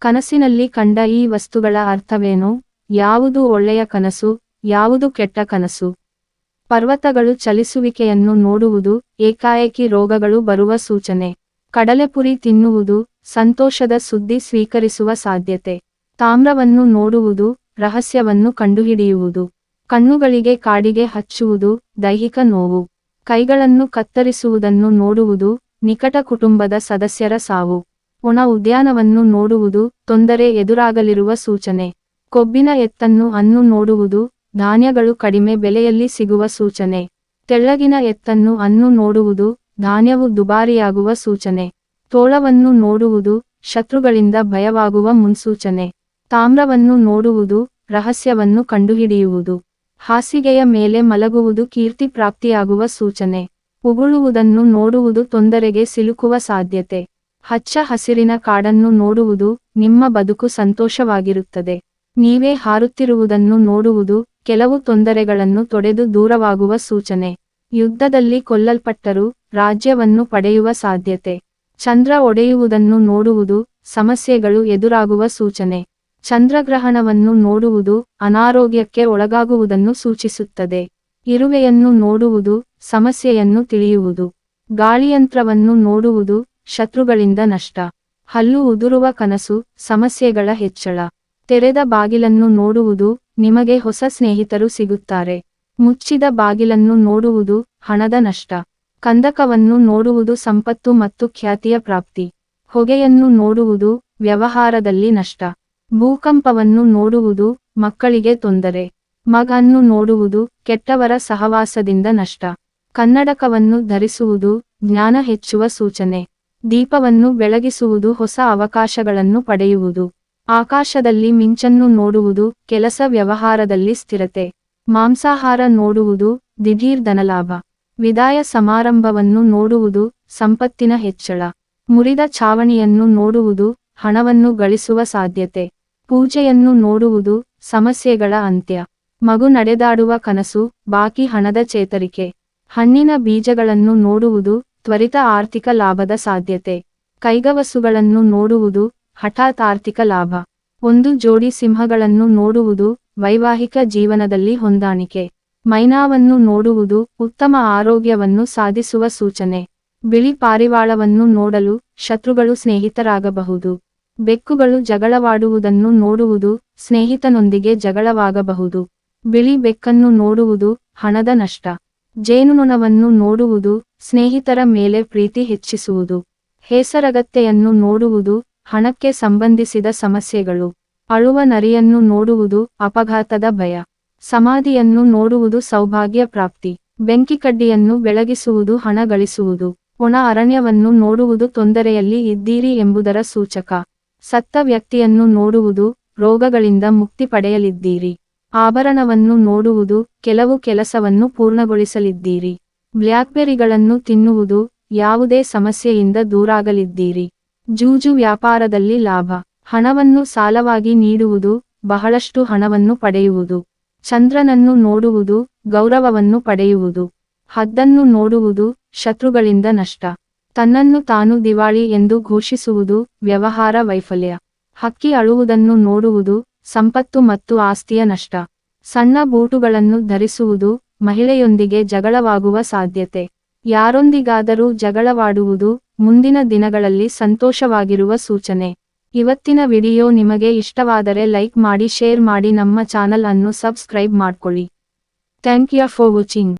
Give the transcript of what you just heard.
ಕನಸಿನಲ್ಲಿ ಕಂಡ ಈ ವಸ್ತುಗಳ ಅರ್ಥವೇನು? ಯಾವುದು ಒಳ್ಳೆಯ ಕನಸು, ಯಾವುದು ಕೆಟ್ಟ ಕನಸು? ಪರ್ವತಗಳು ಚಲಿಸುವಿಕೆಯನ್ನು ನೋಡುವುದು, ಏಕಾಏಕಿ ರೋಗಗಳು ಬರುವ ಸೂಚನೆ. ಕಡಲೆಪುರಿ ತಿನ್ನುವುದು, ಸಂತೋಷದ ಸುದ್ದಿ ಸ್ವೀಕರಿಸುವ ಸಾಧ್ಯತೆ. ತಾಮ್ರವನ್ನು ನೋಡುವುದು, ರಹಸ್ಯವನ್ನು ಕಂಡುಹಿಡಿಯುವುದು. ಕಣ್ಣುಗಳಿಗೆ ಕಾಡಿಗೆ ಹಚ್ಚುವುದು, ದೈಹಿಕ ನೋವು. ಕೈಗಳನ್ನು ಕತ್ತರಿಸುವುದನ್ನು ನೋಡುವುದು, ನಿಕಟ ಕುಟುಂಬದ ಸದಸ್ಯರ ಸಾವು. ಒಣ ಉದ್ಯಾನವನ್ನು ನೋಡುವುದು ತೊಂದರೆ ಎದುರಾಗಲಿರುವ ಸೂಚನೆ. ಕೊಬ್ಬಿನ ಎತ್ತನ್ನು ಅನ್ನು ನೋಡುವುದು ಧಾನ್ಯಗಳು ಕಡಿಮೆ ಬೆಲೆಯಲ್ಲಿ ಸಿಗುವ ಸೂಚನೆ. ತೆಳ್ಳಗಿನ ಎತ್ತನ್ನು ಅನ್ನು ನೋಡುವುದು ಧಾನ್ಯವು ದುಬಾರಿಯಾಗುವ ಸೂಚನೆ. ತೋಳವನ್ನು ನೋಡುವುದು ಶತ್ರುಗಳಿಂದ ಭಯವಾಗುವ ಮುನ್ಸೂಚನೆ. ತಾಮ್ರವನ್ನು ನೋಡುವುದು ರಹಸ್ಯವನ್ನು ಕಂಡುಹಿಡಿಯುವುದು. ಹಾಸಿಗೆಯ ಮೇಲೆ ಮಲಗುವುದು ಕೀರ್ತಿ ಪ್ರಾಪ್ತಿಯಾಗುವ ಸೂಚನೆ. ಉಗುಳುವುದನ್ನು ನೋಡುವುದು ತೊಂದರೆಗೆ ಸಿಲುಕುವ ಸಾಧ್ಯತೆ. ಹಚ್ಚ ಹಸಿರಿನ ಕಾಡನ್ನು ನೋಡುವುದು ನಿಮ್ಮ ಬದುಕು ಸಂತೋಷವಾಗಿರುತ್ತದೆ. ನೀವೇ ಹಾರುತ್ತಿರುವುದನ್ನು ನೋಡುವುದು ಕೆಲವು ತೊಂದರೆಗಳನ್ನು ತೊಡೆದು ದೂರವಾಗುವ ಸೂಚನೆ. ಯುದ್ಧದಲ್ಲಿ ಕೊಲ್ಲಲ್ಪಟ್ಟರೂ ರಾಜ್ಯವನ್ನು ಪಡೆಯುವ ಸಾಧ್ಯತೆ. ಚಂದ್ರ ಒಡೆಯುವುದನ್ನು ನೋಡುವುದು ಸಮಸ್ಯೆಗಳು ಎದುರಾಗುವ ಸೂಚನೆ. ಚಂದ್ರಗ್ರಹಣವನ್ನು ನೋಡುವುದು ಅನಾರೋಗ್ಯಕ್ಕೆ ಒಳಗಾಗುವುದನ್ನು ಸೂಚಿಸುತ್ತದೆ. ಇರುವೆಯನ್ನು ನೋಡುವುದು ಸಮಸ್ಯೆಯನ್ನು ತಿಳಿಯುವುದು. ಗಾಳಿಯಂತ್ರವನ್ನು ನೋಡುವುದು ಶತ್ರುಗಳಿಂದ ನಷ್ಟ. ಹಲ್ಲು ಉದುರುವ ಕನಸು, ಸಮಸ್ಯೆಗಳ ಹೆಚ್ಚಳ. ತೆರೆದ ಬಾಗಿಲನ್ನು ನೋಡುವುದು, ನಿಮಗೆ ಹೊಸ ಸ್ನೇಹಿತರು ಸಿಗುತ್ತಾರೆ. ಮುಚ್ಚಿದ ಬಾಗಿಲನ್ನು ನೋಡುವುದು, ಹಣದ ನಷ್ಟ. ಕಂದಕವನ್ನು ನೋಡುವುದು ಸಂಪತ್ತು ಮತ್ತು ಖ್ಯಾತಿಯ ಪ್ರಾಪ್ತಿ. ಹೊಗೆಯನ್ನು ನೋಡುವುದು, ವ್ಯವಹಾರದಲ್ಲಿ ನಷ್ಟ. ಭೂಕಂಪವನ್ನು ನೋಡುವುದು, ಮಕ್ಕಳಿಗೆ ತೊಂದರೆ. ಮಗನ್ನು ನೋಡುವುದು, ಕೆಟ್ಟವರ ಸಹವಾಸದಿಂದ ನಷ್ಟ. ಕನ್ನಡಕವನ್ನು ಧರಿಸುವುದು, ಜ್ಞಾನ ಹೆಚ್ಚುವ ಸೂಚನೆ. ದೀಪವನ್ನು ಬೆಳಗಿಸುವುದು ಹೊಸ ಅವಕಾಶಗಳನ್ನು ಪಡೆಯುವುದು. ಆಕಾಶದಲ್ಲಿ ಮಿಂಚನ್ನು ನೋಡುವುದು ಕೆಲಸ ವ್ಯವಹಾರದಲ್ಲಿ ಸ್ಥಿರತೆ. ಮಾಂಸಾಹಾರ ನೋಡುವುದು ದಿಢೀರ್ ಧನಲಾಭ. ವಿದಾಯ ಸಮಾರಂಭವನ್ನು ನೋಡುವುದು ಸಂಪತ್ತಿನ ಹೆಚ್ಚಳ. ಮುರಿದ ಛಾವಣಿಯನ್ನು ನೋಡುವುದು ಹಣವನ್ನು ಗಳಿಸುವ ಸಾಧ್ಯತೆ. ಪೂಜೆಯನ್ನು ನೋಡುವುದು ಸಮಸ್ಯೆಗಳ ಅಂತ್ಯ. ಮಗು ನಡೆದಾಡುವ ಕನಸು ಬಾಕಿ ಹಣದ ಚೇತರಿಕೆ. ಹಣ್ಣಿನ ಬೀಜಗಳನ್ನು ನೋಡುವುದು ತ್ವರಿತ ಆರ್ಥಿಕ ಲಾಭದ ಸಾಧ್ಯತೆ. ಕೈಗವಸುಗಳನ್ನು ನೋಡುವುದು ಹಠಾತ್ ಆರ್ಥಿಕ ಲಾಭ. ಒಂದು ಜೋಡಿ ಸಿಂಹಗಳನ್ನು ನೋಡುವುದು ವೈವಾಹಿಕ ಜೀವನದಲ್ಲಿ ಹೊಂದಾಣಿಕೆ. ಮೈನಾವನ್ನು ನೋಡುವುದು ಉತ್ತಮ ಆರೋಗ್ಯವನ್ನು ಸಾಧಿಸುವ ಸೂಚನೆ. ಬಿಳಿ ಪಾರಿವಾಳವನ್ನು ನೋಡಲು ಶತ್ರುಗಳು ಸ್ನೇಹಿತರಾಗಬಹುದು. ಬೆಕ್ಕುಗಳು ಜಗಳವಾಡುವುದನ್ನು ನೋಡುವುದು ಸ್ನೇಹಿತನೊಂದಿಗೆ ಜಗಳವಾಗಬಹುದು. ಬಿಳಿ ಬೆಕ್ಕನ್ನು ನೋಡುವುದು ಹಣದ ನಷ್ಟ. ಜೇನುನೊಣವನ್ನು ನೋಡುವುದು, ಸ್ನೇಹಿತರ ಮೇಲೆ ಪ್ರೀತಿ ಹೆಚ್ಚಿಸುವುದು. ಹೇಸರಗತ್ತೆಯನ್ನು ನೋಡುವುದು, ಹಣಕ್ಕೆ ಸಂಬಂಧಿಸಿದ ಸಮಸ್ಯೆಗಳು. ಅಳುವ ನರಿಯನ್ನು ನೋಡುವುದು, ಅಪಘಾತದ ಭಯ. ಸಮಾಧಿಯನ್ನು ನೋಡುವುದು, ಸೌಭಾಗ್ಯ ಪ್ರಾಪ್ತಿ. ಬೆಂಕಿಕಡ್ಡಿಯನ್ನು ಬೆಳಗಿಸುವುದು, ಹಣ ಗಳಿಸುವುದು. ಒಣ ಅರಣ್ಯವನ್ನು ನೋಡುವುದು, ತೊಂದರೆಯಲ್ಲಿ ಇದ್ದೀರಿ ಎಂಬುದರ ಸೂಚಕ. ಸತ್ತ ವ್ಯಕ್ತಿಯನ್ನು ನೋಡುವುದು, ರೋಗಗಳಿಂದ ಮುಕ್ತಿ ಪಡೆಯಲಿದ್ದೀರಿ. ಆಭರಣವನ್ನು ನೋಡುವುದು, ಕೆಲವು ಕೆಲಸವನ್ನು ಪೂರ್ಣಗೊಳಿಸಲಿದ್ದೀರಿ. ಬ್ಲ್ಯಾಕ್ಬೆರಿಗಳನ್ನು ತಿನ್ನುವುದು, ಯಾವುದೇ ಸಮಸ್ಯೆಯಿಂದ ದೂರಾಗಲಿದ್ದೀರಿ. ಜೂಜು ವ್ಯಾಪಾರದಲ್ಲಿ ಲಾಭ. ಹಣವನ್ನು ಸಾಲವಾಗಿ ನೀಡುವುದು, ಬಹಳಷ್ಟು ಹಣವನ್ನು ಪಡೆಯುವುದು. ಚಂದ್ರನನ್ನು ನೋಡುವುದು, ಗೌರವವನ್ನು ಪಡೆಯುವುದು. ಹದ್ದನ್ನು ನೋಡುವುದು, ಶತ್ರುಗಳಿಂದ ನಷ್ಟ. ತನ್ನನ್ನು ತಾನು ದಿವಾಳಿ ಎಂದು ಘೋಷಿಸುವುದು, ವ್ಯವಹಾರ ವೈಫಲ್ಯ. ಹಕ್ಕಿ ಅಳುವುದನ್ನು ನೋಡುವುದು ಸಂಪತ್ತು ಮತ್ತು ಆಸ್ತಿಯ ನಷ್ಟ. ಸಣ್ಣ ಬೂಟುಗಳನ್ನು ಧರಿಸುವುದು ಮಹಿಳೆಯೊಂದಿಗೆ ಜಗಳವಾಗುವ ಸಾಧ್ಯತೆ. ಯಾರೊಂದಿಗಾದರೂ ಜಗಳವಾಡುವುದು ಮುಂದಿನ ದಿನಗಳಲ್ಲಿ ಸಂತೋಷವಾಗಿರುವ ಸೂಚನೆ. ಇವತ್ತಿನ ವಿಡಿಯೋ ನಿಮಗೆ ಇಷ್ಟವಾದರೆ ಲೈಕ್ ಮಾಡಿ, ಶೇರ್ ಮಾಡಿ, ನಮ್ಮ ಚಾನಲ್ ಅನ್ನು ಸಬ್ಸ್ಕ್ರೈಬ್ ಮಾಡ್ಕೊಳ್ಳಿ. Thank you for watching.